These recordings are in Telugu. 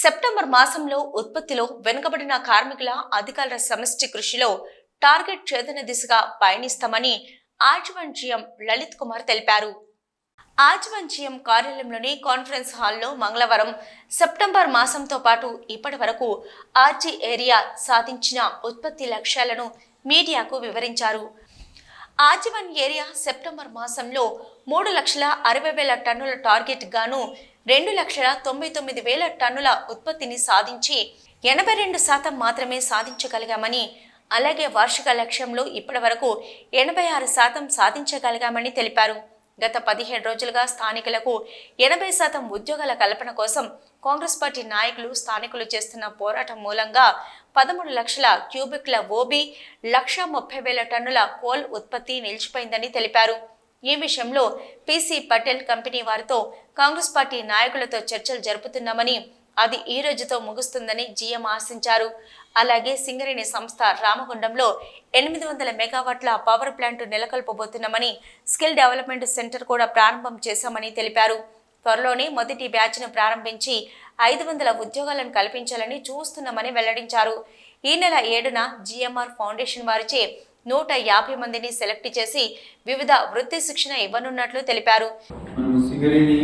సెప్టెంబర్ మాసంలో ఉత్పత్తిలో వెనుకబడిన కార్మికుల అధికారుల సమిష్టి కృషిలో టార్గెట్ ఛేదన దిశగా పయనిస్తామని ఆజీవన్ జీఎం లలిత్ కుమార్ తెలిపారు. ఆజీవన్ జీఎం కార్యాలయంలోని కాన్ఫరెన్స్ హాల్లో మంగళవారం సెప్టెంబర్ మాసంతో పాటు ఇప్పటి వరకు ఆర్జీ ఏరియా సాధించిన ఉత్పత్తి లక్ష్యాలను మీడియాకు వివరించారు. ఆజీవన్ ఏరియా సెప్టెంబర్ మాసంలో మూడు లక్షల అరవై వేల టన్నుల టార్గెట్ గాను రెండు లక్షల తొంభై తొమ్మిది వేల టన్నుల ఉత్పత్తిని సాధించి ఎనభై రెండు శాతం మాత్రమే సాధించగలిగామని అలాగే వార్షిక లక్ష్యంలో ఇప్పటి వరకు ఎనభై ఆరు శాతం సాధించగలిగామని తెలిపారు. గత పదిహేడు రోజులుగా స్థానికులకు ఎనభై శాతం ఉద్యోగాల కల్పన కోసం కాంగ్రెస్ పార్టీ నాయకులు స్థానికులు చేస్తున్న పోరాటం మూలంగా పదమూడు లక్షల క్యూబిక్ల ఓబీ లక్ష ముప్పై వేల టన్నుల కోల్ ఉత్పత్తి నిలిచిపోయిందని తెలిపారు. ఈ విషయంలో పీసీ పటేల్ కంపెనీ వారితో కాంగ్రెస్ పార్టీ నాయకులతో చర్చలు జరుపుతున్నామని అది ఈ రోజుతో ముగుస్తుందని జీఎం ఆశించారు. అలాగే సింగరేణి సంస్థ రామగుండంలో ఎనిమిది వందల మెగావాట్ల పవర్ ప్లాంట్ నెలకొల్పబోతున్నామని స్కిల్ డెవలప్మెంట్ సెంటర్ కూడా ప్రారంభం చేశామని తెలిపారు. త్వరలోనే మొదటి బ్యాచ్ను ప్రారంభించి ఐదు వందల ఉద్యోగాలను కల్పించాలని చూస్తున్నామని వెల్లడించారు. ఈ నెల ఏడున జిఎంఆర్ ఫౌండేషన్ వారిచే నూట యాభై మందిని సెలెక్ట్ చేసి వివిధ వృత్తి శిక్షణ ఇవ్వనున్నట్లు తెలిపారు. సింగరేణి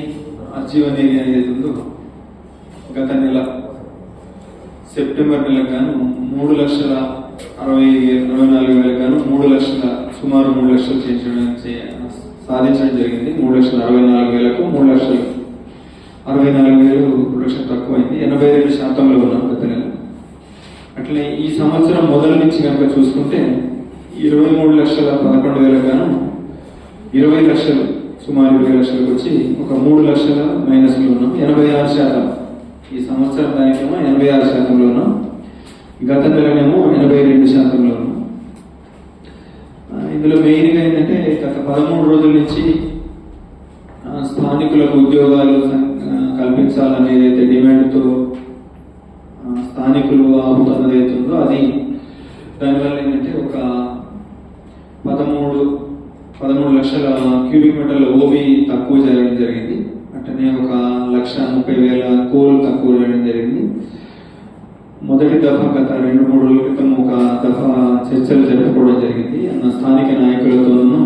గత నెల సెప్టెంబర్ నెల గాను మూడు లక్షల అరవై అరవై నాలుగు వేలకు గాను మూడు లక్షల సుమారు మూడు లక్షలు చేయించడం సాధించడం జరిగింది. మూడు లక్షల అరవై నాలుగు వేలకు మూడు లక్షలు అరవై నాలుగు వేలు ప్రొడక్షన్ తక్కువైంది. ఎనభై రెండు శాతంలో ఉన్నాం గత నెల. అట్లే ఈ సంవత్సరం మొదలు నుంచి కనుక చూసుకుంటే ఇరవై మూడు లక్షల పదకొండు వేల గాను ఇరవై లక్షలు సుమారు ఇరవై లక్షలకు వచ్చి ఒక మూడు లక్షల మైనస్లో ఉన్నాం. ఎనభై ఆరు శాతం. ఈ సంవత్సరం దానికేమో ఎనభై ఆరు శాతంలో ఉన్నాం. గత నెలనేమో ఎనభై రెండు శాతంలో ఉన్నాం. ఇందులో మెయిన్గా ఏంటంటే గత పదమూడు రోజుల నుంచి స్థానికులకు ఉద్యోగాలు కల్పించాలనేది అయితే ఏదైతే డిమాండ్తో స్థానికులు ఆపుతున్నది అవుతుందో ఉందో అది దానివల్ల ఏంటంటే ఒక లక్షల క్యూబిక్ మీటర్ల ఓబీ తక్కువ జరగడం జరిగింది. అట్లనే ఒక లక్ష ముప్పై వేల కోల్ తక్కువ చేయడం జరిగింది. మొదటి దఫా గత రెండు మూడు రోజుల క్రితం ఒక దఫా చర్చలు జరుపుకోవడం జరిగింది. అన్న స్థానిక నాయకులతోనూ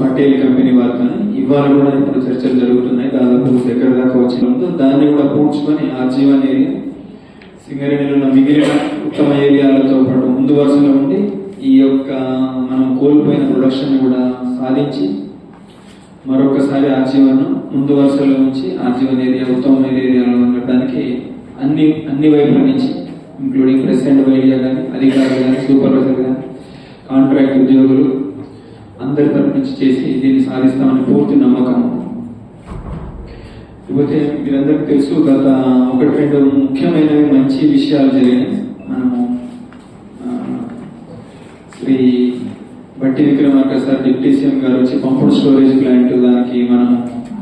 పటేల్ కంపెనీ వారితో ఇవాళ కూడా ఇప్పుడు చర్చలు జరుగుతున్నాయి. దాదాపు దగ్గర దాకా వచ్చినందుకు దాన్ని కూడా పూడ్చుకొని ఆర్జీవన్ ఏరియా సింగరేణిలో మిగిలిన ఉత్తమ ఏరియాలతో పాటు ముందు వరుసలో ఉండి ఈ యొక్క మనం కోల్పోయిన ప్రొడక్షన్ కూడా సాధించి మరొకసారి ఆజీవన్ ముందు వరుసలో ఉంచి ఆజీవన్ ఏరియా ఉత్తమమైన ఏరియాలో ఉండడానికి అన్ని అన్ని వైపుల నుంచి ఇంక్లూడింగ్ ప్రెసిడెంట్ వైడియా కానీ అధికారులు కానీ సూపర్వైజర్ కానీ కాంట్రాక్ట్ ఉద్యోగులు అందరి తరపు నుంచి చేసి దీన్ని సాధిస్తామని పూర్తి నమ్మకం. ఇకపోతే మీరందరికీ తెలుసు గత ఒకటి రెండు ముఖ్యమైనవి మంచి విషయాలు జరిగినాయి. మనము శ్రీ బట్టి విక్రమార్క సార్ డిప్యూటీ సీఎం గారు వచ్చి పంపుడు స్టోరేజ్ ప్లాంట్ దానికి మనం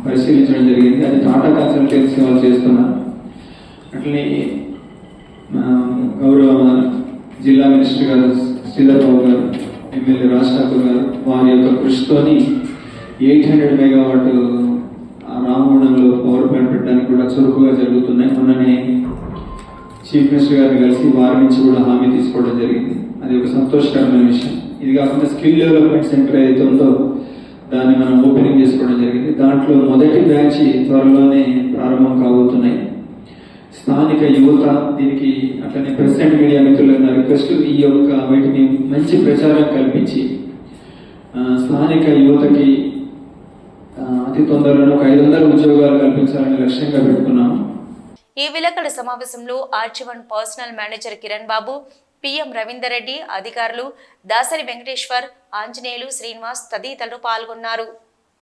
పరిశీలించడం జరిగింది. అది టాటా కన్సల్టెన్సీ వాళ్ళు చేస్తున్నారు అట్లనే గౌరవ జిల్లా మినిస్టర్ గారు శ్రీధర్బాబు గారు ఎమ్మెల్యే రాజ్ ఠాకూర్ గారు వారి యొక్క కృషితోని ఎయిట్ హండ్రెడ్ మెగావాట్ రామగుండంలో పవర్ ప్లాంట్ పెట్టడానికి కూడా చురుకుగా జరుగుతున్నాయి. మొన్ననే చీఫ్ మినిస్టర్ గారిని కలిసి వారి నుంచి కూడా హామీ తీసుకోవడం జరిగింది. అది ఒక సంతోషకరమైన విషయం. ఇది కాకుండా స్కిల్ డెవలప్మెంట్ సెంటర్ ఏదైతే ఉందో దాన్ని మనం ఓపెనింగ్ చేసుకోవడం జరిగింది. దాంట్లో మొదటి బ్యాచ్ త్వరలోనే ప్రారంభం కాబోతున్నాయి. స్థానిక యువత దీనికి అట్లనే ప్రెసిడెంట్ మీడియా మిత్రులకు రిక్వెస్ట్ ఈ యొక్క వీటిని మంచి ప్రచారం కల్పించి స్థానిక యువతకి అతి తొందరలో ఒక ఐదు వందల ఉద్యోగాలు కల్పించాలని లక్ష్యంగా పెట్టుకున్నాము. ఈ విలేకరుల సమావేశంలో ఆర్చివన్ personal manager Kiran Babu PM Ravinder Reddy అధికారులు దాసరి వెంకటేశ్వర్ ఆంజనేయులు శ్రీనివాస్ తదితరులు పాల్గొన్నారు.